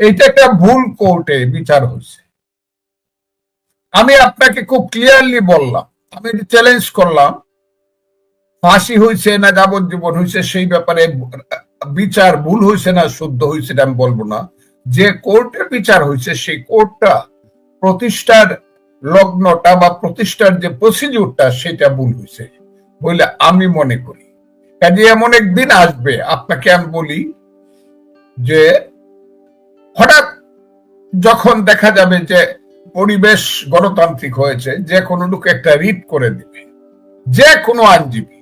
এইটা একটা ভুল কোর্টে বিচার হয়েছে। আমি আপনাকে খুব ক্লিয়ারলি বললাম, আমি চ্যালেঞ্জ করলাম, ফাঁসি হয়েছে না যাবজ্জীবন হয়েছে সেই ব্যাপারে বিচার ভুল হয়েছে না শুদ্ধ হয়েছে আমি বলব না। যে কোর্টের বিচার হয়েছে সেই কোর্টটা প্রতিষ্ঠার লগ্নটা বা প্রতিষ্ঠার যে প্রসিডিউরটা সেটা ভুল হয়েছে বলে আমি মনে করি। কাজে এমন একদিন আসবে, আপনাকে আমি বলি যে যখন দেখা যাবে যে পরিবেশ গণতান্ত্রিক হয়েছে, যে কোনো লোক একটা রিট করে দিবে, যে কোনো আইনজীবী।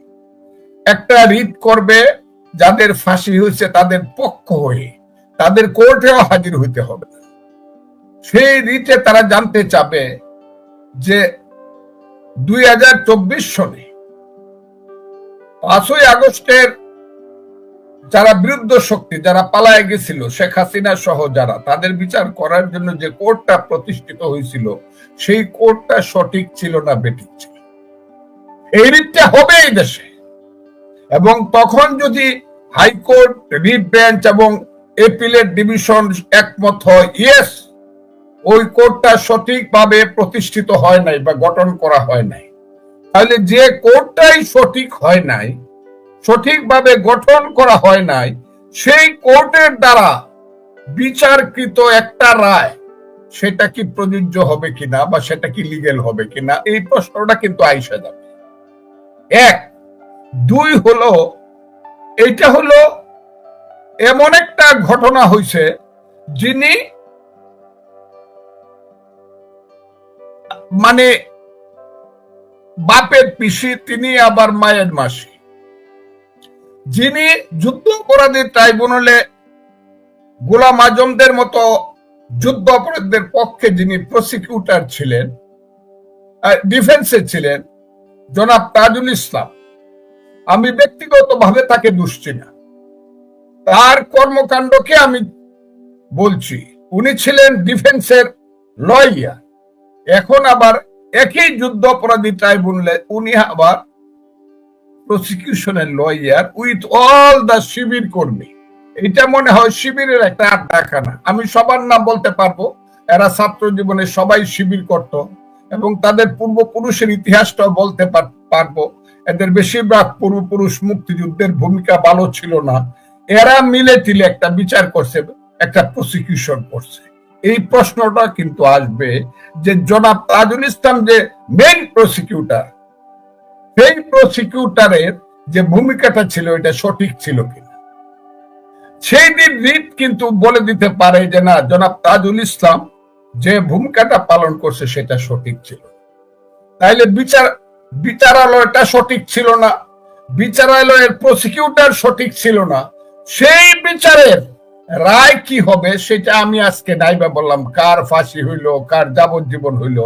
একটা রিট করবে, যাদের ফাঁসি হয়েছে তাদের পক্ষ হয়ে, তাদের কোর্টেও হাজির হইতে হবে। সেই রিটে তারা জানতে চাবে যে দুই হাজার চব্বিশ সনে পাঁচই আগস্টের যারা বিরুদ্ধ শক্তি, যারা পালায় গেছিল, শেখ হাসিনা সহ যারা, তাদের বিচার করার জন্য যে কোর্টটা প্রতিষ্ঠিত হয়েছিল, সেই কোর্টটা সঠিক ছিল না, বেঠিক ছিল। এই রিটটা হবে এই দেশে। এবং তখন যদি হাইকোর্ট, রিট বেঞ্চ এবং এপিলেট ডিভিশন একমত হয়, ইয়েস, ওই কোর্টটা সঠিকভাবে প্রতিষ্ঠিত হয় নাই বা গঠন করা হয় নাই। তাহলে যে কোর্টটাই সঠিক হয় নাই সঠিকভাবে গঠন করা হয় নাই, সেই কোর্টের দ্বারা বিচারকৃত একটা রায়, সেটা কি প্রযোজ্য হবে কিনা বা সেটা কি লিগেল হবে কিনা, এই প্রশ্নটা কিন্তু আইসা যাবে। এক, দুই হলো এটা হলো এমন একটা ঘটনা হয়েছে যিনি মানে বাপের পিসি, তিনি আবার মায়ের মাসি। যিনি যুদ্ধ অপরাধী ট্রাইব্যুনালে গোলাম আজমদের মতো যুদ্ধ অপরাধীদের পক্ষে যিনি প্রসিকিউটর ছিলেন ডিফেন্সে ছিলেন, জনাব তাজুল ইসলাম, আমি ব্যক্তিগতভাবে তাকে দুষছি না। তার কর্মকাণ্ডকে আমি বলছি, উনি ছিলেন ডিফেন্সের লয়ার এখন আবার একই যুদ্ধ অপরাধী ট্রাইব্যুনালে উনি আবার প্রসিকিউশনের lawyer with all the Shibir কর্মী এটা মনে হয় শিবিরের একটা আড্ডাখানা। আমি সবার নাম বলতে পারব, এরা ছাত্র জীবনে সবাই শিবির করত এবং তাদের পূর্বপুরুষের ইতিহাসটাও বলতে পারব। এদের বেশিরভাগ পূর্বপুরুষ মুক্তিযুদ্ধের ভূমিকা ভালো ছিল না। এরা মিলে টিলে একটা বিচার করছে, একটা প্রসিকিউশন করছে। এই প্রশ্নটা কিন্তু আসবে যে জনাব তাজুল ইসলাম যে মেইন প্রসিকিউটার সেই প্রসিকিউটারের যে ভূমিকাটা ছিল, এটা সঠিক ছিল কিনা? সেই দিন রিট কিন্তু বলে দিতে পারে যে, না, জনাব তাজুল ইসলাম যে ভূমিকাটা পালন করছে, সেটা সঠিক ছিল। তাইলে বিচার, বিচারালয়টা সঠিক ছিল না, বিচারালয়ের প্রসিকিউটার সঠিক ছিল না, সেই বিচারের রায় কি হবে, সেটা আমি আজকে নাইবা বললাম, কার ফাঁসি হইল, কার যাবজ্জীবন হইল,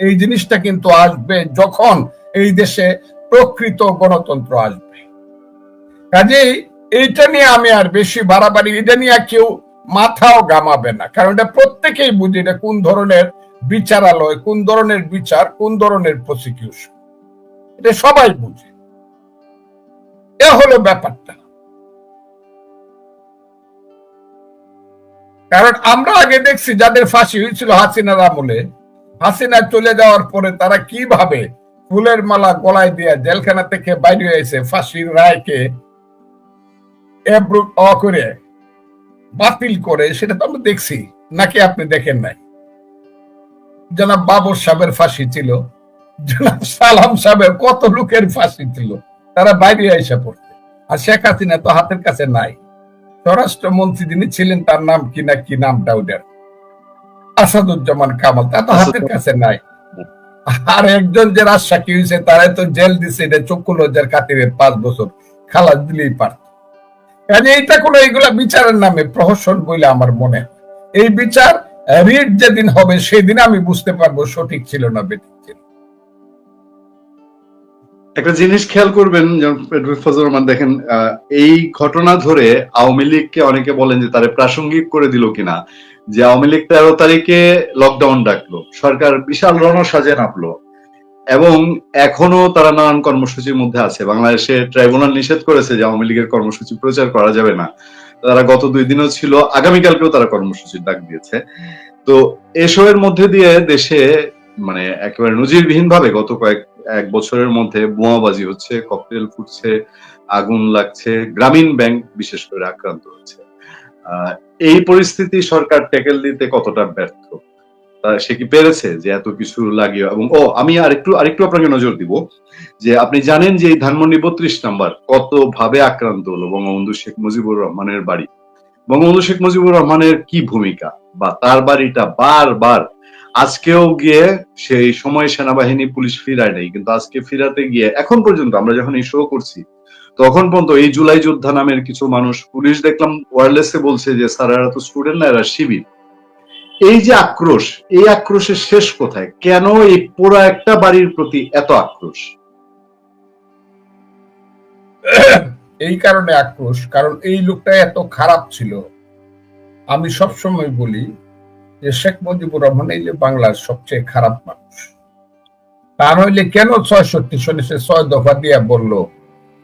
এই জিনিসটা কিন্তু আসবে যখন এই দেশে প্রকৃত গণতন্ত্র আসবে। কাজেই এইটা নিয়ে আমি আর বেশি বাড়াবাড়ি, এটা নিয়ে কেউ মাথাও গামাবে না। কারণ এটা প্রত্যেকেই বুঝে এটা কোন ধরনের বিচারালয়, কোন ধরনের বিচার, কোন ধরনের প্রসিকিউশন এটা সবাই বুঝে। এ হলো ব্যাপারটা। কারণ আমরা আগে দেখছি যাদের ফাঁসি হয়েছিল হাসিনার আমলে, হাসিনা চলে যাওয়ার পরে তারা কীভাবে ফুলের মালা গলায় দিয়ে জেলখানা থেকে বাইরে এসে ফাঁসির রায়কে করে বাতিল করে সেটা তো আমরা দেখছি নাকি আপনি দেখেন নাই? জনাব বাবর সাহেবের ফাঁসি ছিল জনাব সালাম সাহেবের কত লোকের ফাঁসি ছিল তারা বাইরে এসে পড়তে আর শেখ হাসিনা তো হাতের কাছে নাই। স্বরাষ্ট্রমন্ত্রী যিনি ছিলেন তার নাম কি না কি নামটা ওদের? আসাদুজ্জামান কামাল তা তো হাতের কাছে নাই। আর একজন যে রাজশাহী হয়েছে তারাই তো জেল দিছে, এটা চক্ষু লজ্জার খাতিরে পাঁচ বছর খালাস দিলেই পারত। কাজে এইটা কোনো এইগুলা বিচারের নামে প্রহসন বলে আমার মনে এই বিচার রিট যেদিন হবে, সেদিন আমি বুঝতে পারব সঠিক ছিল না বেঠিক ছিল। একটা জিনিস খেয়াল করবেন ফজল রহমান দেখেন এই ঘটনা ধরে আওয়ামী লীগকে অনেকে বলেন যে তারা প্রাসঙ্গিক করে দিল কিনা। যে আওয়ামী লীগ তেরো তারিখে লকডাউন ডাকলো। সরকার বিশাল রণসাজে নামলো। এবং এখনও তারা নানান কর্মসূচির মধ্যে আছে। বাংলাদেশে ট্রাইব্যুনাল নিষেধ করেছে যে আওয়ামী লীগের কর্মসূচি প্রচার করা যাবে না। তারা গত দুই দিনও ছিল, আগামীকালকেও তারা কর্মসূচির ডাক দিয়েছে। তো এসবের মধ্যে দিয়ে দেশে মানে একেবারে নজিরবিহীন ভাবে গত কয়েক, এক বছরের মধ্যে বোমাবাজি হচ্ছে ককটেল ফুটছে, আগুন লাগছে, গ্রামীণ ব্যাংক বিশেষ করে আক্রান্ত হচ্ছে। এই পরিস্থিতি সরকার ট্যাকেল দিতে কতটা ব্যর্থ? সে কি পেরেছে যে এত কিছু লাগিয়ে? এবং, ও, আমি আরেকটু আরেকটু আপনাকে নজর দিব যে আপনি জানেন যে এই ধানমন্ডি বত্রিশ নাম্বার কত ভাবে আক্রান্ত হলো বঙ্গবন্ধু শেখ মুজিবুর রহমানের বাড়ি। বঙ্গবন্ধু শেখ মুজিবুর রহমানের কি ভূমিকা? বা তার বাড়িটা বারবার আজকেও গিয়ে সেই সময় সেনাবাহিনী পুলিশ ফিরায় নেই, কিন্তু আজকে ফিরাতে গিয়ে, এখন পর্যন্ত আমরা যখন এই শো করছি তখন পর্যন্ত এই জুলাই যোদ্ধা নামের কিছু মানুষ পুলিশ দেখলাম ওয়ারলেসে বলছে যে, স্যার, এরা তো স্টুডেন্ট না, এরা শিবির এই যে আক্রোশ, এই আক্রোশের শেষ কোথায়? কেন এই পুরো একটা বাড়ির প্রতি এত আক্রোশ? এই কারণে আক্রোশ, কারণ এই লোকটা এত খারাপ ছিল। আমি সবসময় বলি যে, শেখ মুজিবুর রহমান এই যে বাংলার সবচেয়ে খারাপ মানুষ। তার হইলে কেন ছয়ষট্টি সনে সে ছয় দফা দিয়া বলল?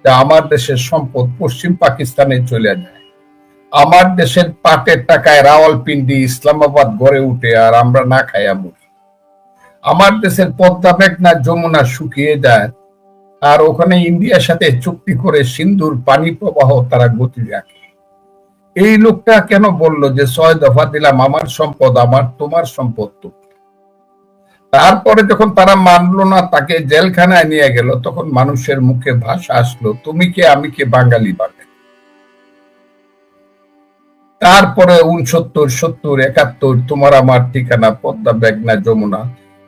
যে আমার দেশের সম্পদ পশ্চিম পাকিস্তানে চলে যায়। আমার দেশের পাটের টাকায় রাওয়ালপিন্ডি, ইসলামাবাদ গড়ে উঠে আর আমরা না খাইয়া মরি। আমার দেশের পদ্মা মেঘনা যমুনা শুকিয়ে যায় আর ওখানে ইন্ডিয়ার সাথে চুক্তি করে সিন্ধুর পানি প্রবাহ তারা গতি রাখে। এই লোকটা কেন বলল যে ছয় দফা দিলাম, আমার সম্পদ, আমার তোমার সম্পদ তো। তারপরে যখন তারা মানলো না, তাকে জেলখানায় নিয়ে গেল, তখন মানুষের মুখে ভাষা আসলো, তুমি কে? আমি কে? বাঙালি বাঙালি। তারপরে উনসত্তর সত্তর, একাত্তর, তোমার আমার ঠিকানা, পদ্মা বেগনা যমুনা।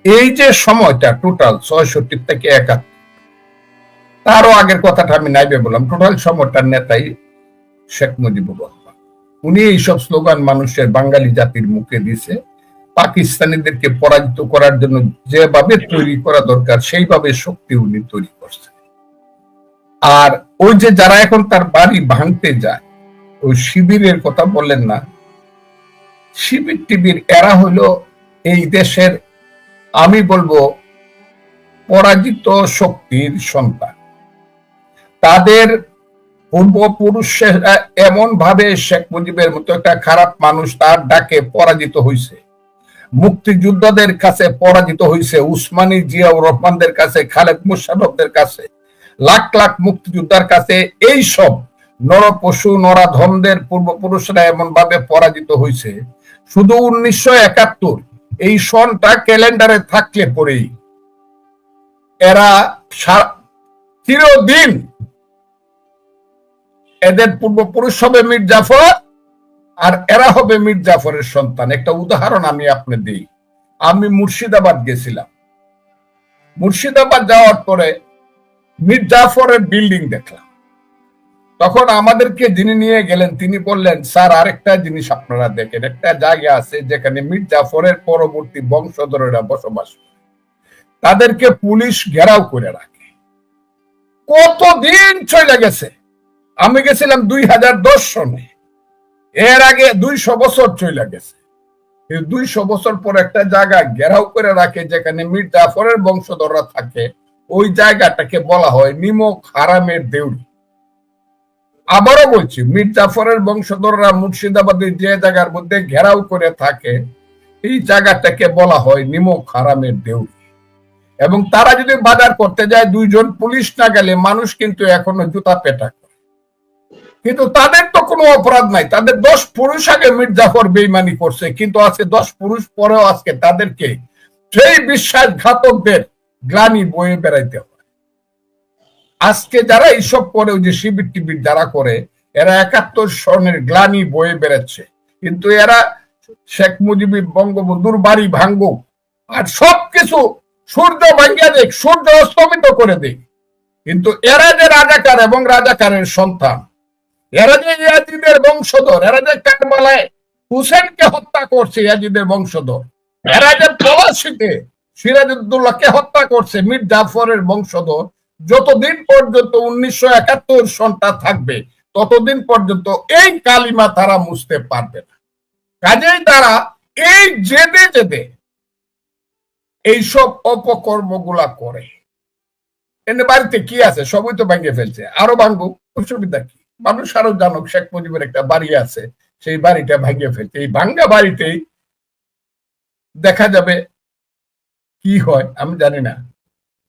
এই যে সময়টা টোটাল ছয়ষট্টি থেকে একাত্তর। তারও আগের কথাটা আমি নাইবে বললাম টোটাল সময়টার নেতাই শেখ মুজিবুর রহমান। উনি এইসব স্লোগান মানুষের বাঙালি জাতির মুখে দিছে। পাকিস্তানিদেরকে পরাজিত করার জন্য যেভাবে তৈরি করা দরকার, সেইভাবে শক্তি উনি তৈরি করছেন। আর ওই যে যারা এখন তার বাড়ি ভাঙতে যায়, ওই শিবিরের কথা বললেন না। শিবির টিবির এরা হলো এই দেশের, আমি বলব, পরাজিত শক্তির সন্তান। তাদের পূর্বপুরুষেরা এমন ভাবে শেখ মুজিবের মতো একটা খারাপ মানুষ তার ডাকে পরাজিত হয়েছে মুক্তিযোদ্ধাদের কাছে পরাজিত হয়েছে উসমানী জিয়াউর রহমানদের কাছে, খালেদ মুশারফদের কাছে, লাখ লাখ মুক্তিযোদ্ধার কাছে। এই সব নরপশু, নরাধমদের পূর্বপুরুষরা এমন ভাবে পরাজিত হয়েছে শুধু উনিশশো একাত্তর, এই সনটা ক্যালেন্ডারে থাকলে পরেই। এরা চিরদিন এদের পূর্বপুরুষ হবে মীর জাফর আর এরা হবে মীর জাফরের সন্তান। একটা উদাহরণ আমি আপনি দিই। আমি মুর্শিদাবাদ গেছিলাম। মুর্শিদাবাদ যাওয়ার পরে মীর জাফরের বিল্ডিং দেখলাম। তখন আমাদেরকে যিনি নিয়ে গেলেন, তিনি বললেন, স্যার, আরেকটা জিনিস আপনারা দেখেন। একটা জায়গা আছে যেখানে মীর জাফরের পরবর্তী বংশধরেরা বসবাস। তাদেরকে পুলিশ ঘেরাও করে রাখে। কতদিন চলে গেছে? আমি গেছিলাম দুই হাজার দশ সনে। এর আগে দুইশো বছর চলে গেছে। দুইশো বছর পর একটা জায়গা ঘেরাও করে রাখে, যেখানে মীর জাফরের বংশধররা থাকে, ওই জায়গাটাকে বলা হয় নিমক হারামের দেউড়ি। আবারও বলছি মীর জাফরের বংশধররা মুর্শিদাবাদের যে জায়গার মধ্যে ঘেরাও করে থাকে, এই জায়গাটাকে বলা হয় নিমক হারামের দেউড়ি। এবং তারা যদি বাজার করতে যায়, দুইজন পুলিশ না গেলে মানুষ কিন্তু এখনও জুতা পেটা করে। কিন্তু তাদের তো কোনো অপরাধ নাই। তাদের দশ পুরুষ আগে মীর জাফর বেইমানি করছে, কিন্তু আজকে দশ পুরুষ পরেও আজকে তাদেরকে সেই বিশ্বাসঘাতকদের গ্লানি বয়ে বেড়াইতে হয় আজকে যারা এইসব করে, ওই যে শিবির টিবির যারা করে, এরা একাত্তর সনের গ্লানি বয়ে বেড়াচ্ছে। কিন্তু এরা শেখ মুজিবুর বঙ্গবন্ধুর বাড়ি ভাঙ্গুক আর সবকিছু সূর্য ভাঙ্গিয়া দেখ সূর্য অস্তমিত করে দেখ কিন্তু এরা যে রাজাকার এবং রাজাকারের সন্তান এরা যে ইয়াজিদের বংশধর, এরা যে কারবালায় হুসেনকে হত্যা করছে, ইয়াজিদের বংশধর। এরা যে প্রবাসীতে সিরাজউদ্দৌলাকে হত্যা করছে, মীর জাফরের বংশধর, যতদিন পর্যন্ত উনিশশো একাত্তর সনটা থাকবে, ততদিন পর্যন্ত এই কালিমা তারা মুছতে পারবে না। কাজেই তারা এই জেদে জেদে এইসব অপকর্মগুলা করে। এনে বাড়িতে কি আছে? সবই তো ভেঙে ফেলছে। আরও ভাঙবো, অসুবিধা কি? মানুষ আরও জানুক শেখ মুজিবের একটা বাড়ি আছে সেই বাড়িটা ভাঙিয়ে ফেলতে এই ভাঙ্গা বাড়িতেই দেখা যাবে কি হয় আমি জানি না।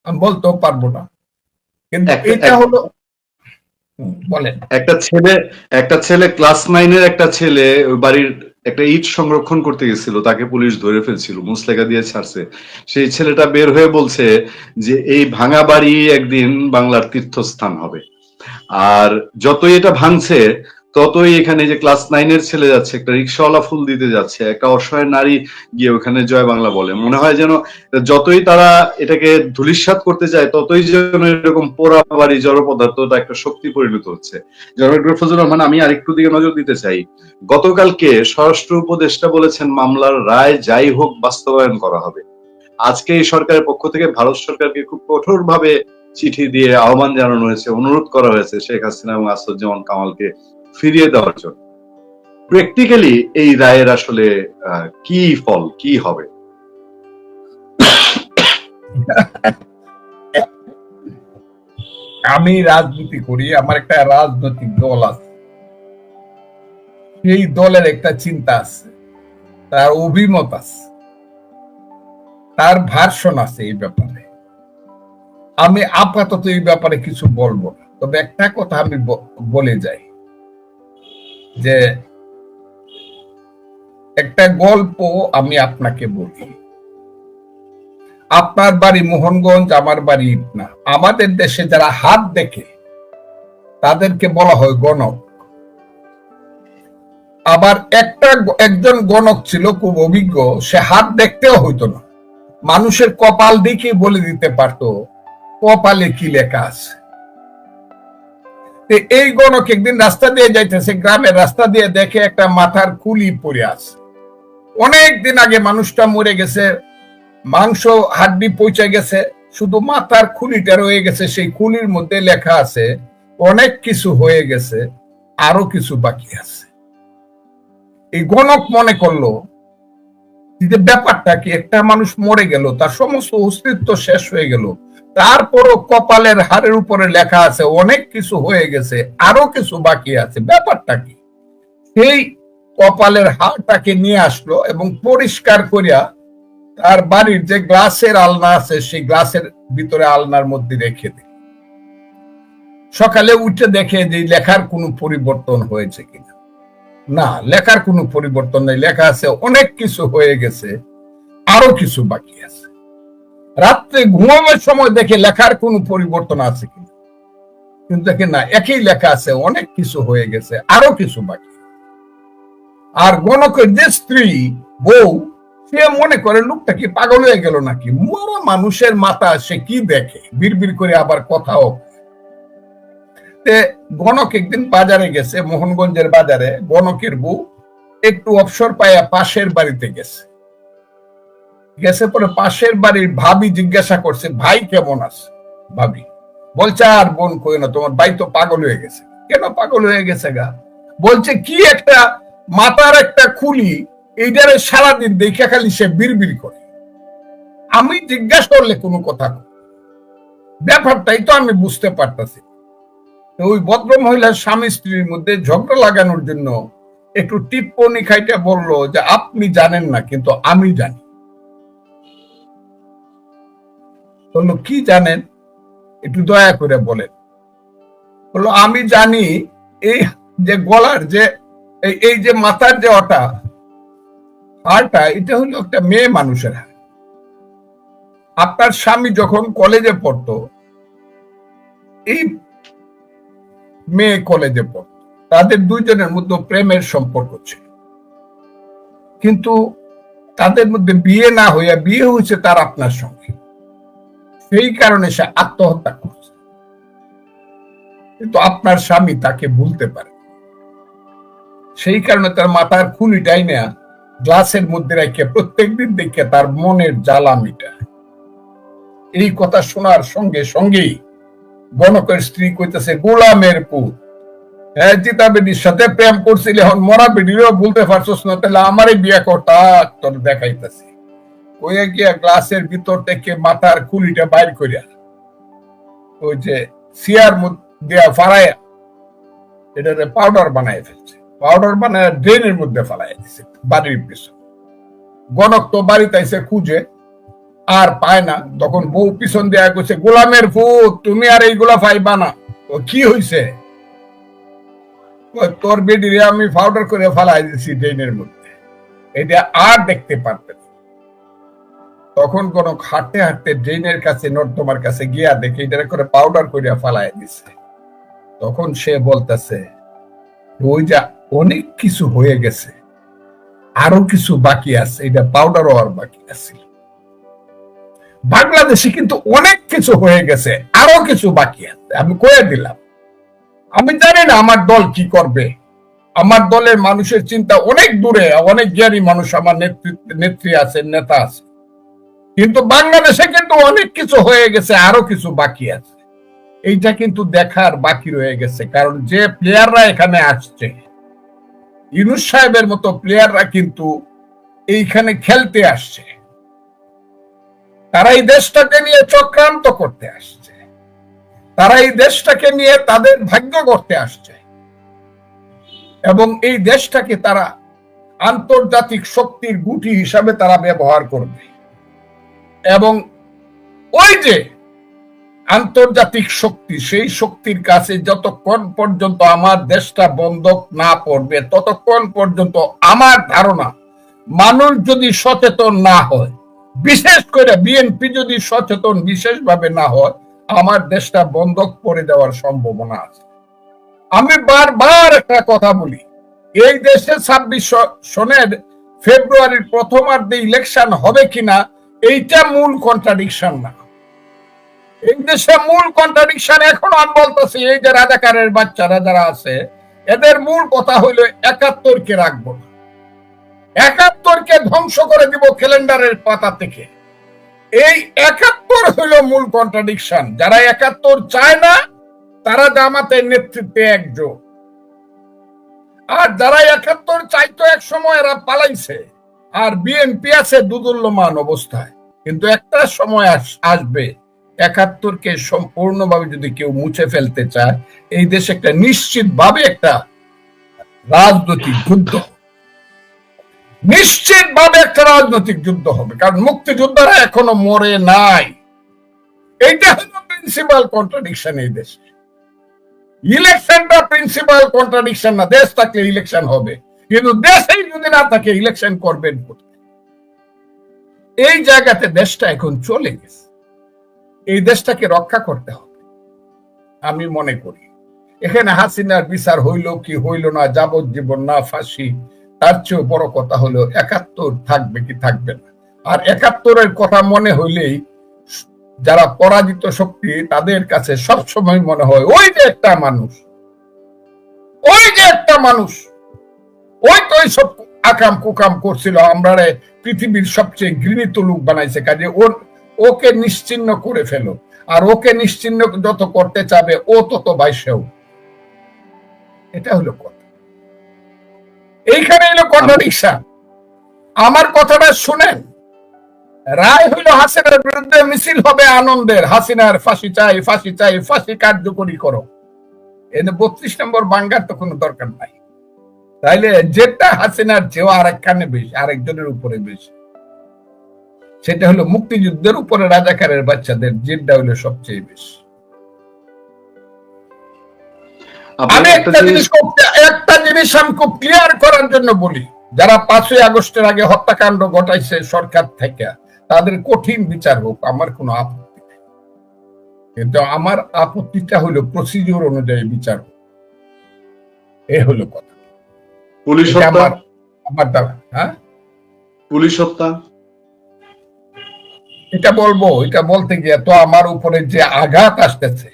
আমি বলতেও পারব না। কিন্তু এটা হলো বলেন। একটা ছেলে একটা ছেলে ক্লাস নাইনের একটা ছেলে ওই বাড়ির একটা ইট সংরক্ষণ করতে গেছিল তাকে পুলিশ ধরে ফেলছিল মুসলেখা দিয়ে ছাড়ছে। সেই ছেলেটা বের হয়ে বলছে যে এই ভাঙা বাড়ি একদিন বাংলার তীর্থস্থান হবে। আর যতই এটা ভাঙছে, ততই এখানে যে ক্লাস নাইনের ছেলে যাচ্ছে, একটা রিক্সাওয়ালা ফুল দিতে যাচ্ছে, একটা অসহায় নারী গিয়ে ওখানে জয় বাংলা বলে। মনে হয় যেন যতই তারা এটাকে ধুলিস্বাত করতে চায়, ততই যেন এরকম পোড়া বাড়ি জড় পদার্থটা একটা শক্তি পরিণত হচ্ছে। ডক্টর ফজলুর রহমান, আমি আরেকটু দিকে নজর দিতে চাই। গতকালকে স্বরাষ্ট্র উপদেষ্টা বলেছেন, মামলার রায় যাই হোক বাস্তবায়ন করা হবে। আজকে এই সরকারের পক্ষ থেকে ভারত সরকারকে খুব কঠোরভাবে চিঠি দিয়ে আহ্বান জানানো হয়েছে, অনুরোধ করা হয়েছে শেখ হাসিনা এবং আসাদুজ্জামান কামালকে ফিরিয়ে দেওয়ার জন্য। প্র্যাকটিক্যালি এই রায়ের আসলে কি ফল, কি হবে? আমি রাজনীতি করি, আমার একটা রাজনৈতিক দল আছে। সেই দলের একটা চিন্তা আছে, তার অভিমত আছে, তার ভার্সন আছে এই ব্যাপারে। আমি আপাতত এই ব্যাপারে কিছু বলব না। তবে একটা কথা আমি বলে যাই। যে একটা গল্প আমি আপনাকে বলি আপনার বাড়ি মোহনগঞ্জ, আমার বাড়ি ইটনা। আমাদের দেশে যারা হাত দেখে, তাদেরকে বলা হয় গণক। আবার একটা একজন গণক ছিল, খুব অভিজ্ঞ, সে হাত দেখতেও হইতো না। মানুষের কপাল দেখে বলে দিতে পারতো কপালে কি লেখা আছে? এই গণক একদিন রাস্তা দিয়ে যাইতেছে, গ্রামের রাস্তা দিয়ে দেখে একটা মাথার কুলি পড়ে আছে। অনেক দিন আগে মানুষটা মরে গেছে, মাংস হাড্ডি পৌঁছে গেছে, শুধু মাথার খুলিটা রয়ে গেছে, সেই খুলির মধ্যে লেখা আছে, অনেক কিছু হয়ে গেছে, আরও কিছু বাকি আছে। এই গণক মনে করল, যে ব্যাপারটা কি, একটা মানুষ মরে গেল, তার সমস্ত অস্তিত্ব শেষ হয়ে গেল তারপরও কপালের হারের উপরে লেখা আছে, অনেক কিছু হয়ে গেছে, আরও কিছু বাকি আছে। ব্যাপারটা কি? সেই কপালের হাড়টাকে নিয়ে আসলো এবং পরিষ্কার করিয়া তার বাড়ির যে গ্লাসের আলনা আছে, সেই গ্লাসের ভিতরে আলনার মধ্যে রেখে দিল। সকালে উঠে দেখে যে লেখার কোনো পরিবর্তন হয়েছে কিনা। না, লেখার কোনো পরিবর্তন নেই। লেখা আছে, অনেক কিছু হয়ে গেছে, আরও কিছু বাকি আছে। রাত্রে ঘুমানোর সময় দেখে লেখার কোনো পরিবর্তন আছে কিনা? কিন্তু দেখে না, একই লেখা আছে, অনেক কিছু হয়ে গেছে, আরও কিছু বাকি। আর গণকের যে স্ত্রী, বউ, সে মনে করে, লোকটা কি পাগল হয়ে গেল নাকি? মরা মানুষের মাথা সে কি দেখে? বিড়বিড় করে আবার কথাও গণক একদিন বাজারে গেছে, মোহনগঞ্জের বাজারে, গণকের বউ একটু অবসর পাইয়া পাশের বাড়িতে গেছে। গেছে পরে পাশের বাড়ির ভাবি জিজ্ঞাসা করছে, ভাই কেমন আছে? ভাবি, বলছে, আর বোন কই না, তোমার ভাই তো পাগল হয়ে গেছে। কেন পাগল হয়ে গেছে গা? বলছে, কি একটা মাথার একটা খুলি, এইটারে সারাদিন দেখে খালি সে বিড়বিড় করে। আমি জিজ্ঞাসা করলে কোনো কথা না। ব্যাপারটাই তো আমি বুঝতে পারতাছি। ওই ভদ্র মহিলার স্বামী স্ত্রীর মধ্যে ঝগড়া লাগানোর জন্য একটু টিপ্পনি খাইটা বলল যে, আপনি জানেন না, কিন্তু আমি জানি। বলল, কি জানেন? একটু দয়া করে বলেন। বলল, আমি জানি এই যে গলার যে, এই- যে মাথার যে ওটা, হাড়টা, এটা হলো একটা মেয়ে মানুষের হাড়। আপনার স্বামী যখন কলেজে পড়তো, এই মেয়ে কলেজে পড়তো, তাদের দুইজনের মধ্যে প্রেমের সম্পর্ক ছিল। কিন্তু তাদের মধ্যে বিয়ে না হইয়া বিয়ে হয়েছে তার আপনার সঙ্গে। সেই কারণে সে আত্মহত্যা করছে। কিন্তু আপনার স্বামী তাকে ভুলতে পারে। সেই কারণে তার মাথার খুলিটাই না গ্লাসের মধ্যে রেখে প্রত্যেকদিন দেখে তার মনের জ্বালা মিটায়। এই কথা শোনার সঙ্গে সঙ্গেই গণকের স্ত্রী কইতেছে, গোলামের পুত হ্যাঁ জিতা বেডির সাথে প্রেম করছিল, এখন মরা বেডিরও বলতে পারছস না, তাহলে আমারই বিয়ে করতা তোর দেখাইতেছি। কইয়া গিয়া গ্লাসের ভিতর থেকে মাথার খুলিটা বাইর করিয়া ওই যে সিয়ার মধ্যে ফাড়াইয়া এটারে পাউডার বানায় ফেলছে। পাউডার বানায় ড্রেনের মধ্যে ফেলাই দিছে, বাড়ির পিছনে। গণক তো বাড়িতে এসে খুঁজে, আর পায় না। তখন বউ পিছন দেয়া কইছে, গোলামের ফুট তুমি আর এইগুলা পাইবা না। ও, কি হইছে? তোর বেডিরে আমি পাউডার করে ফেলাই দিছি ড্রেনের মধ্যে। এটা আর দেখতে পারবে। তখন কোন হাঁটতে হাঁটতে ড্রেনের কাছে নর্দমার কাছে গিয়া দেখে এটা করে পাউডার করে ফেলাই দিছে। তখন সে বলতেছে, ওই যা অনেক কিছু হয়ে গেছে, আরও কিছু বাকি আছে, এটা পাউডার হওয়ার বাকি আছে। বাংলাদেশে কিন্তু অনেক কিছু হয়ে গেছে, আরও কিছু বাকি আছে, আমি কয়ে দিলাম। আমি জানি না আমার দল কি করবে। আমার দলের মানুষের চিন্তা অনেক দূরে, অনেক জ্ঞানী মানুষ, আমার নেতৃত্ব, নেত্রী আছে, নেতা আছে। কিন্তু বাংলাদেশে কিন্তু অনেক কিছু হয়ে গেছে, আরও কিছু বাকি আছে। এইটা কিন্তু দেখার বাকি রয়ে গেছে, কারণ যে প্লেয়াররা এখানে আসছে ইউনুস সাহেবের মতো প্লেয়াররা কিন্তু এইখানে খেলতে আসছে। তারা এই দেশটাকে নিয়ে চক্রান্ত করতে আসছে। তারা এই দেশটাকে নিয়ে তাদের ভাগ্য করতে আসছে। এবং এই দেশটাকে তারা আন্তর্জাতিক শক্তির গুটি হিসাবে তারা ব্যবহার করবে। এবং ওই যে আন্তর্জাতিক শক্তি, সেই শক্তির কাছে যতক্ষণ পর্যন্ত আমার দেশটা বন্ধক না পড়বে, ততক্ষণ পর্যন্ত আমার ধারণা, মানুষ যদি সচেতন না হয়, বিশেষ করে বিএনপি যদি সচেতন বিশেষভাবে না হয়, আমার দেশটা বন্ধক পড়ে দেওয়ার সম্ভাবনা আছে। আমি বারবার একটা কথা বলি, এই দেশে ছাব্বিশ সনের ফেব্রুয়ারির প্রথমার্ধে ইলেকশন হবে কিনা এইটা মূল কন্ট্রাডিকশন না। এই দেশে মূল কন্ট্রাডিকশন এখন আমি বলতেছি, এই যে রাজাকারের বাচ্চারা যারা আছে, এদের মূল কথা হইল একাত্তরকে রাখব না। একাত্তরকে ধ্বংস করে দিব ক্যালেন্ডারের পাতা থেকে। এই একাত্তর হইল মূল কন্ট্রাডিকশন যারা একাত্তর চায় না, তারা জামাতের নেতৃত্বে একযোগ আর যারা একাত্তর চাইতো এক সময় এরা পালাইছে। আর বিএনপি আছে দুদুল্যমান অবস্থায়। কিন্তু একটা সময় আস- আসবে, একাত্তরকে সম্পূর্ণভাবে যদি কেউ মুছে ফেলতে চায়, এই দেশে একটা নিশ্চিতভাবে একটা রাজনৈতিক যুদ্ধ নিশ্চিতভাবে একটা রাজনৈতিক যুদ্ধ হবে, কারণ মুক্তিযোদ্ধারা এখনও মরে নাই। এইটা হলো প্রিন্সিপাল কন্ট্রাডিকশন এই দেশে। ইলেকশনটা প্রিন্সিপাল কন্ট্রাডিকশন না, দেশ থাকলে ইলেকশন হবে। কিন্তু দেশেই যদি না থাকে ইলেকশন করবেন এই জায়গাতে দেশটা এখন চলে গেছে। এই দেশটাকে রক্ষা করতে হবে, আমি মনে করি। এখানে হাসিনার বিচার হইল কি হইল না, যাবজ্জীবন না ফাঁসি, তার চেয়েও বড় কথা হলো একাত্তর থাকবে কি থাকবে না। আর একাত্তরের কথা মনে হইলেই যারা পরাজিত শক্তি, তাদের কাছে সবসময় মনে হয়, ওই যে একটা মানুষ, ওই যে একটা মানুষ ওই তো সব আকাম কুকাম করছিল আমরা পৃথিবীর সবচেয়ে ঘৃণিত লোক বানাইছে কাজে ওর ওকে নিশ্চিন্ন করে ফেলো। আর ওকে নিশ্চিন্ন যত করতে চাবে ও তত বাইশেও। এটা হলো কথা। এইখানে হলো কন্ট্রাডিকশন আমার কথাটা শুনেন। রায় হইল হাসিনার বিরুদ্ধে মিছিল হবে আনন্দের। হাসিনার ফাঁসি চাই ফাঁসি চাই ফাঁসি কার্যকরী করো। এনে বত্রিশ নম্বর বাঙ্গার তো কোনো দরকার নাই। তাইলে যেটা হাসিনার চেয়েও আরেকখানে বেশি আরেকজনের উপরে বেশি। সেটা হলো মুক্তিযুদ্ধের উপরে রাজাকারের বাচ্চাদের জেদটা হলো সবচেয়ে বেশি। আমি একটা জিনিস একটা জিনিস আমি খুব ক্লিয়ার করার জন্য বলি। যারা পাঁচই আগস্টের আগে হত্যাকাণ্ড ঘটাইছে সরকার থেকে তাদের কঠিন বিচার হোক আমার কোনো আপত্তি নেই। কিন্তু আমার আপত্তিটা হলো প্রসিডিওর অনুযায়ী বিচার হোক। এ হলো কথা। পুলিশ হত্যা? আমার আমার দ্বারা হ্যাঁ? পুলিশ হত্যা? এটা বলব এটা বলতে গিয়ে তো আমার উপরে যে আঘাত আসতেছে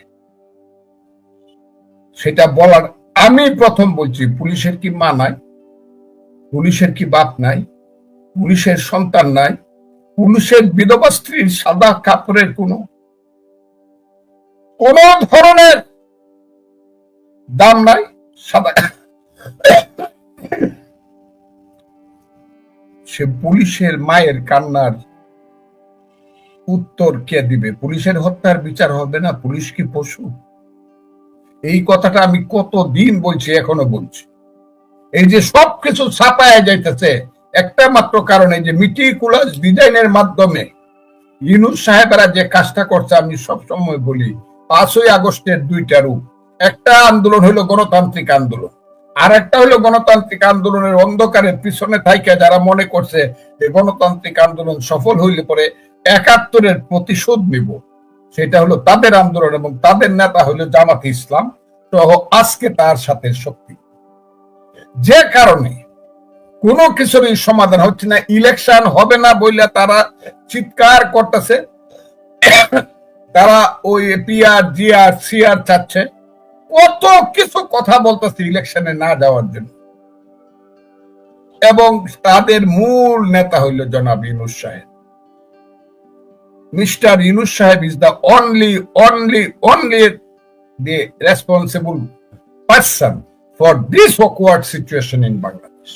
সেটা বলার আমি প্রথম বলছি পুলিশের কি মা নাই? পুলিশের কি বাপ নাই? পুলিশের সন্তান নাই? পুলিশের বিধবা স্ত্রীর সাদা কাপড়ের কোনো কোন ধরনের দাম নাই সাদা সে পুলিশের মায়ের কান্নার উত্তর কে দিবে? পুলিশের হত্যার বিচার হবে না? পুলিশ কি পশু? এই কথাটা আমি কত দিন বলছি, এখনও বলছি। এই যে সবকিছু ছাপায় যাইতেছে, একটা মাত্র কারণে যে মিটিকুলাস ডিজাইনের মাধ্যমে ইউনুস সাহেবেরা যে কাজটা করছে, আমি সব সময় বলি, পাঁচই আগস্টের দুইটা রূপ। একটা আন্দোলন হলো গণতান্ত্রিক আন্দোলন। আর একটা হলো গণতান্ত্রিক আন্দোলনের অন্ধকারের পিছনে থাইকে যারা মনে করছে যে গণতান্ত্রিক আন্দোলন সফল হইলে পরে একাত্তরের প্রতিশোধ নিব। সেটা হলো তাদের আন্দোলন এবং তাদের নেতা হলো জামাত ইসলাম। সহ আজকে তার সাথে শক্তি। যে কারণে কোনো কিছুরই সমাধান হচ্ছে না, ইলেকশন হবে না বইলে তারা চিৎকার করতেছে। তারা ওই পিআর, জিআর, সিআর চাচ্ছে। কত কিছু কথা বলতেছে ইলেকশনে না যাওয়ার জন্য। এবং তাদের মূল নেতা হইল জনাব ইনুস সাহেব। মিস্টার ইনুস সাহেব is the only only only the responsible person for this awkward situation in Bangladesh.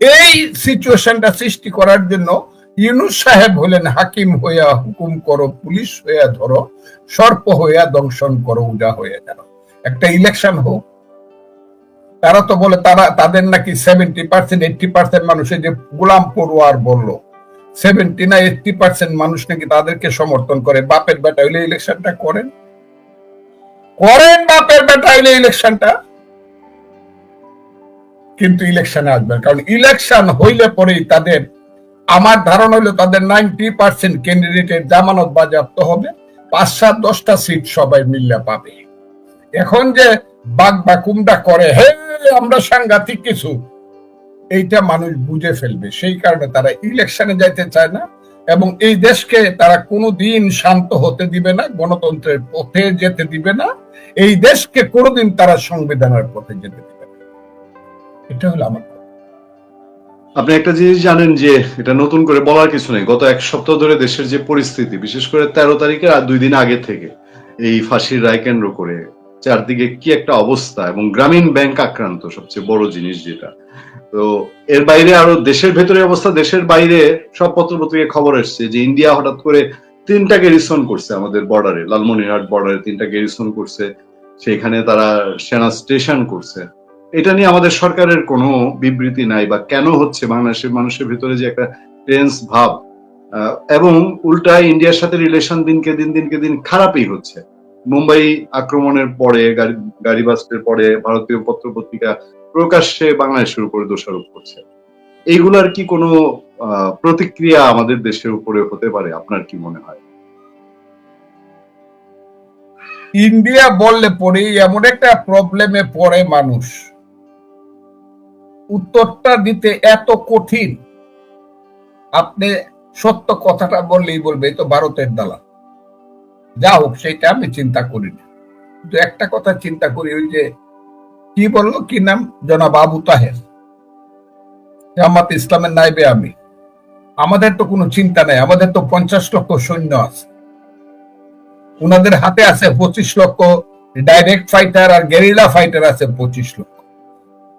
এই সিচুয়েশনটা সৃষ্টি করার জন্য ইউনুস সাহেব হলেন হাকিম হইয়া হুকুম করো, পুলিশ হইয়া ধরো, সর্প হইয়া দংশন করো, উজা হইয়া যেন একটা ইলেকশন হোক, তারা তো বলে তারা, তাদের নাকি সেভেন্টি পার্সেন্ট এইটটি পার্সেন্ট মানুষের যে গোলাম পড়ুয়ার বলল সেভেন্টি না এইটটি পার্সেন্ট মানুষ নাকি তাদেরকে সমর্থন করে। বাপের বেটা হইলে ইলেকশনটা করেন। করেন বাপের বেটা হইলে ইলেকশনটা কিন্তু ইলেকশনে আসবেন। কারণ ইলেকশন হইলে পরেই তাদের, আমার ধারণা হইল তাদের নাইনটি পার্সেন্ট ক্যান্ডিডেটের জামানত বাজেয়াপ্ত হবে। পাঁচ সাত দশটা সিট সবাই মিল্লা পাবে। এখন যে বাঘ বা কুমড়া করে, হে, আমরা সাংঘাতিক কিছু। এইটা মানুষ বুঝে ফেলবে। সেই কারণে তারা ইলেকশনে যাইতে চায় না এবং এই দেশকে তারা কোনোদিন শান্ত হতে দিবে না, গণতন্ত্রের পথে যেতে দিবে না। এই দেশকে কোনোদিন তারা সংবিধানের পথে যেতে দিবে না। এটা হলো আমার আপনি একটা জিনিস জানেন যে এটা নতুন করে বলার কিছু নেই। গত এক সপ্তাহ ধরে দেশের যে পরিস্থিতি, বিশেষ করে তেরো তারিখের আর দুই দিন আগে থেকে, এই ফাঁসির রায় কেন্দ্র করে চারদিকে কি একটা অবস্থা এবং গ্রামীণ ব্যাংক আক্রান্ত সবচেয়ে বড় জিনিস যেটা। তো এর বাইরে আরও দেশের ভেতরে অবস্থা, দেশের বাইরে সব পত্র পত্রিকায় খবর এসছে যে ইন্ডিয়া হঠাৎ করে তিনটা গেরিসন করছে আমাদের বর্ডারে, লালমনিরহাট বর্ডারে তিনটা গেরিসন করছে, সেখানে তারা সেনা স্টেশন করছে। এটা নিয়ে আমাদের সরকারের কোনো বিবৃতি নাই বা কেন হচ্ছে বাংলাদেশের মানুষের ভিতরে যে একটা টেন্স ভাব। এবং উল্টা ইন্ডিয়ার সাথে রিলেশন দিনকে দিন দিনকে দিন খারাপই হচ্ছে। মুম্বাই আক্রমণের পরে, গাড়ি বাস্টের পরে ভারতীয় পত্র পত্রিকা প্রকাশ্যে বাংলাদেশের উপরে দোষারোপ করছে। এইগুলার কি কোনো প্রতিক্রিয়া আমাদের দেশের উপরে হতে পারে? আপনার কি মনে হয়? ইন্ডিয়া বললে পরে এমন একটা প্রবলেমে পড়ে মানুষ। উত্তরটা দিতে এত কঠিন। আপনি সত্য কথাটা বললেই বলবে, এই তো ভারতের দালাল। যা হোক সেটা আমি চিন্তা করি না কিন্তু একটা কথা চিন্তা করি, ওই যে কি বলল, কি নাম? জনাব আবু তাহের। জামাত ইসলামের নাইবে আমি আমাদের তো কোনো চিন্তা নাই, আমাদের তো পঞ্চাশ লক্ষ সৈন্য আছে। ওনাদের হাতে আছে পঁচিশ লক্ষ ডাইরেক্ট ফাইটার আর গেরিলা ফাইটার আছে পঁচিশ লক্ষ।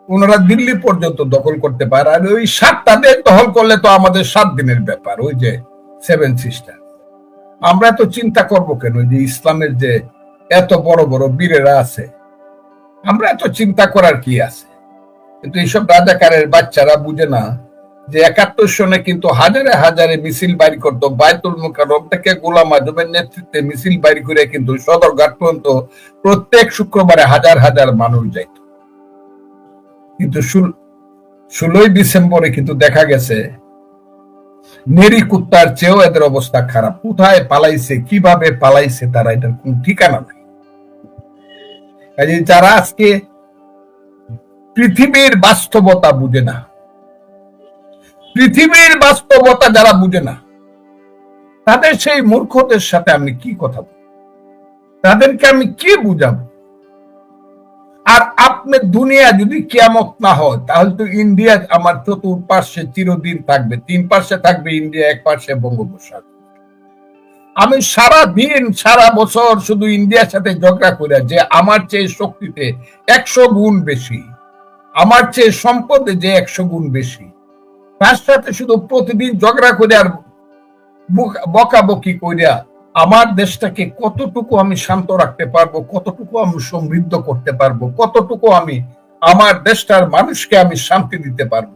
ওনারা দিল্লি পর্যন্ত দখল করতে পারে, আর ওই সাতটা দেশ দখল করলে তো আমাদের সাত দিনের ব্যাপার, ওই যে সেভেন সিস্টার। আমরা তো চিন্তা করব কেন যে ইসলামের যে এত বড় বড় বীরেরা আছে? আমরা এত চিন্তা করার কি আছে? কিন্তু এইসব রাজাকারের বাচ্চারা বুঝে না যে একাত্তর সনে কিন্তু হাজারে হাজারে মিছিল বাইর করতো। বায়তুল মুকাররম থেকে গোলাম আজমের নেতৃত্বে মিছিল বাইর করে কিন্তু সদরঘাট পর্যন্ত প্রত্যেক শুক্রবারে হাজার হাজার মানুষ যাইত। কিন্তু ষোলোই ডিসেম্বরে কিন্তু দেখা গেছে নেরি কুত্তার চেয়েও এদের অবস্থা খারাপ। কোথায় পালাইছে, কীভাবে পালাইছে তারা এটার কোন ঠিকানা নাই। কাজে যারা আজকে পৃথিবীর বাস্তবতা বুঝে না, পৃথিবীর বাস্তবতা যারা বুঝে না, তাদের সেই মূর্খদের সাথে আমি কি কথা বলব? তাদেরকে আমি কি বুঝাবো? আর আপনার দুনিয়া যদি কিয়ামত না হয়, তাহলে তো ইন্ডিয়া আমার চতুর্পার্শ্বে চিরদিন থাকবে। তিন পার্শ্বে থাকবে ইন্ডিয়া, এক পার্শ্বে বঙ্গোপসাগর। আমি সারা দিন সারা বছর শুধু ইন্ডিয়ার সাথে ঝগড়া করে, যে আমার চেয়ে শক্তিতে একশো গুণ বেশি, আমার চেয়ে সম্পদে যে একশো গুণ বেশি। তার সাথে শুধু প্রতিদিন ঝগড়া করে আর বকাবকি কইরা আমার দেশটাকে কতটুকু আমি শান্ত রাখতে পারব, কতটুকু আমি সমৃদ্ধ করতে পারব, কতটুকু আমি আমার দেশটার মানুষকে আমি শান্তি দিতে পারব?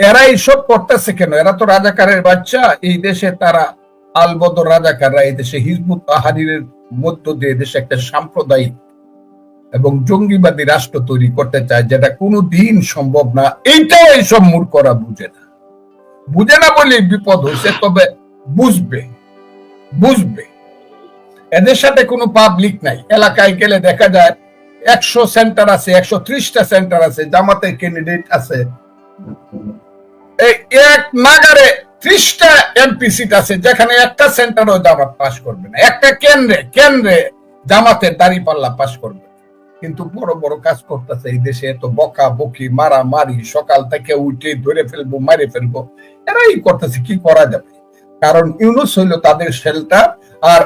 এরা এইসব করতেছে কেন? এরা তো রাজাকারের বাচ্চা। এই দেশে তারা আলবদর রাজাকাররা, এই দেশে হিজবুত তাহারিরের মধ্য দিয়ে দেশে একটা সাম্প্রদায়িক এবং জঙ্গিবাদী রাষ্ট্র তৈরি করতে চায়, যেটা কোনো দিন সম্ভব না। এইটাও এইসব মূর্খরা বুঝে না। বুঝে না বলে বিপদ হয়েছে তবে বুঝবে। বুঝবে। এদের সাথে কোনো পাবলিক নাই। এলাকায় গেলে দেখা যায় একশো সেন্টার আছে, একশো ত্রিশটা সেন্টার আছে জামাতের ক্যান্ডিডেট আছে। এক নাগারে ত্রিশটা এমপি সিট আছে, যেখানে একটা সেন্টারও জামাত পাস করবে না। একটা কেন্দ্রে কেন্দ্রে জামাতের দাড়ি পাল্লা পাস করবে। কিন্তু বড় বড় কাজ করতেছে এই দেশে তো বকা, বকি মারা মারি সকাল থেকে উঠে ধরে ফেলব, মারে ফেলব। এরাই করতেছে, কি করা যাবে? কারণ ইউনুস হইল তাদের শেল্টার আর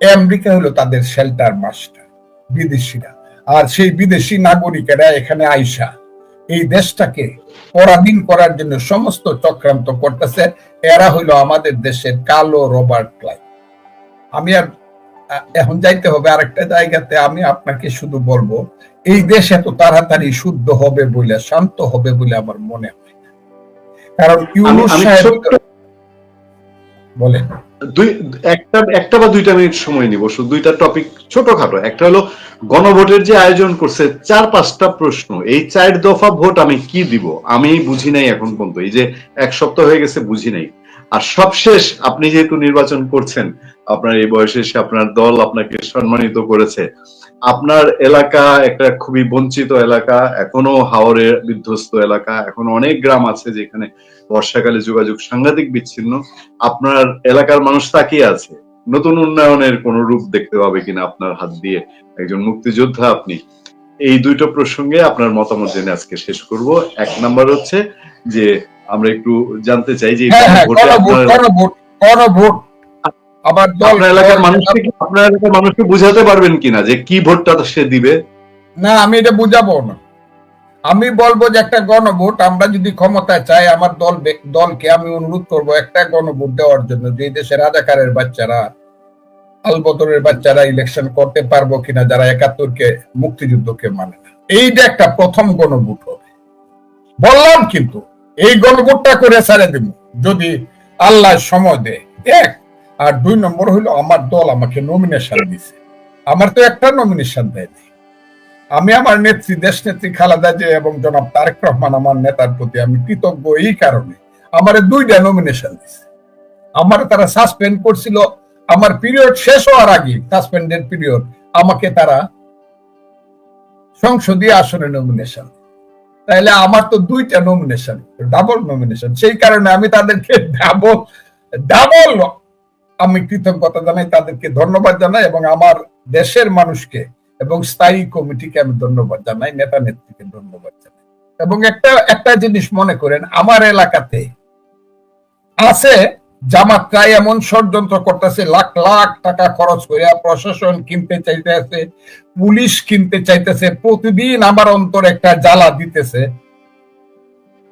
আমেরিকা হলো তাদের শেল্টার মাস্টার বিদেশিরা। আর সেই বিদেশি নাগরিকেরা এখানে আইসা এই দেশটাকে পরাধীন করার জন্য সমস্ত চক্রান্ত করতেছে। এরা হইল আমাদের দেশের কালো রবার্ট ক্লাই আমি আর এখন যাইতে হবে আরেকটা জায়গাতে আমি আপনাকে শুধু বলব এই দেশ এত তাড়াতাড়ি শুদ্ধ হবে বলে শান্ত হবে বলে আমার মনে হয় কারণ ইউনুস সাহেব বলেন। দুই, একটা একটা বা দুইটা মিনিট সময় নিব। শুধু দুইটা টপিক ছোটখাটো। একটা হলো গণভোটের যে আয়োজন করছে, চার পাঁচটা প্রশ্ন। এই চার দফা ভোট আমি কি দিব? আমি বুঝি নাই এখন পর্যন্ত। এই যে এক সপ্তাহ হয়ে গেছে, বুঝি নাই। আর সবশেষ আপনি যেহেতু নির্বাচন করছেন আপনার এই বয়সে এসে আপনার দল আপনাকে সম্মানিত করেছে। আপনার এলাকা একটা খুবই বঞ্চিত এলাকা এখনও হাওরের বিধ্বস্ত এলাকা এখনও অনেক গ্রাম আছে যেখানে বর্ষাকালে যোগাযোগ সাংঘাতিক বিচ্ছিন্ন। আপনার এলাকার মানুষ তাকিয়ে আছে। নতুন উন্নয়নের কোন রূপ দেখতে পাবে কিনা আপনার হাত দিয়ে একজন মুক্তিযোদ্ধা আপনি। এই দুইটা প্রসঙ্গে আপনার মতামত জেনে আজকে শেষ করব। এক নাম্বার হচ্ছে যে আমরা একটু জানতে চাই যে হ্যাঁ হ্যাঁ ভোটে। আমার দল এলাকার মানুষকে কি- আপনার এলাকার মানুষকে বুঝাতে পারবেন কিনা যে কি ভোটটা সে দিবে? না আমি এটা বুঝাবো না। আমি বলব যে একটা গণভোট আমরা যদি ক্ষমতায় চাই আমার দল দলকে আমি অনুরোধ করব একটা গণভোট দেওয়ার জন্য যে রাজাকারের বাচ্চারা আলবদরের বাচ্চারা ইলেকশন করতে পারব কিনা যারা একাত্তরকে মুক্তিযুদ্ধকে মানে না। এইটা একটা প্রথম গণভোট হবে। বললাম কিন্তু এই গণভোটটা করে ছেড়ে দিব যদি আল্লাহ সময় দেয়। এক আর দুই নম্বর হলো আমার দল আমাকে নমিনেশন দিছে। আমার তো একটা নমিনেশন দেয়নি আমি আমার নেত্রী, দেশ নেত্রী খালেদা জিয়া এবং জনাব তারেক রহমান, আমার নেতার প্রতি আমি কৃতজ্ঞ এই কারণে আমার দুইটা নমিনেশন দিছে। আমার তারা সাসপেন্ড করছিল। আমার পিরিয়ড শেষ হওয়ার আগে সাসপেন্ডেড পিরিয়ড আমাকে তারা সংসদীয় আসনে নমিনেশন তাহলে আমার তো দুইটা নমিনেশন ডাবল নমিনেশন সেই কারণে আমি তাদেরকে ডাবল ডাবল আমি কৃতজ্ঞতা জানাই, তাদেরকে ধন্যবাদ জানাই এবং আমার দেশের মানুষকে এবং স্থায়ী কমিটিকে আমি ধন্যবাদ জানাই, নেতা নেত্রীকে ধন্যবাদ জানাই। এবং একটা একটা জিনিস মনে করেন, আমার এলাকাতে আছে জামাতরা এমন ষড়যন্ত্র করতেছে, লাখ লাখ টাকা খরচ করে প্রশাসন কিনতে চাইতেছে, পুলিশ কিনতে চাইতেছে, প্রতিদিন আমার অন্তর একটা জ্বালা দিতেছে।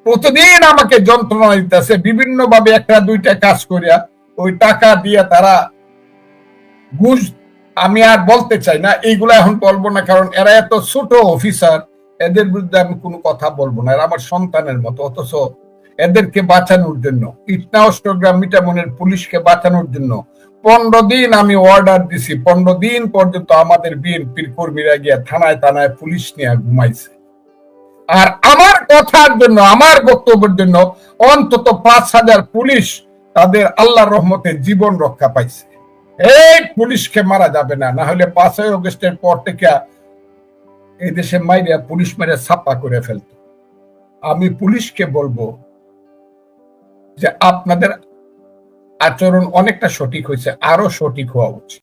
প্রতিদিন আমাকে যন্ত্রণা দিতেছে বিভিন্ন ভাবে একটা দুইটা কাজ করিয়া ওই টাকা দিয়ে তারা ঘুষ, আমি আর বলতে চাই না, এইগুলা এখন বলব না, কারণ এরা এত ছোট অফিসার এদের বিরুদ্ধে আমি কোনো কথা বলব না, এরা আমার সন্তানের মতো, অথচ এদেরকে বাঁচানোর জন্য, ইটনা অষ্টগ্রাম মিটামনের পুলিশকে বাঁচানোর জন্য, পনেরো দিন আমি অর্ডার দিছি, পনেরো দিন পর্যন্ত আমাদের বিএনপির কর্মীরা গিয়ে থানায় থানায় পুলিশ নিয়ে ঘুমাইছে। আর আমার কথার জন্য, আমার বক্তব্যের জন্য অন্তত পাঁচ হাজার পুলিশ তাদের আল্লাহ রহমতে জীবন রক্ষা পাইছে। এই পুলিশকে মারা যাবে না না হলে পাঁচই অগস্টের পর থেকে এই দেশে মাইরিয়া পুলিশ মেরে ছাপা করে ফেলত। আমি পুলিশকে বলব যে আপনাদের আচরণ অনেকটা সঠিক হয়েছে, আরও সঠিক হওয়া উচিত।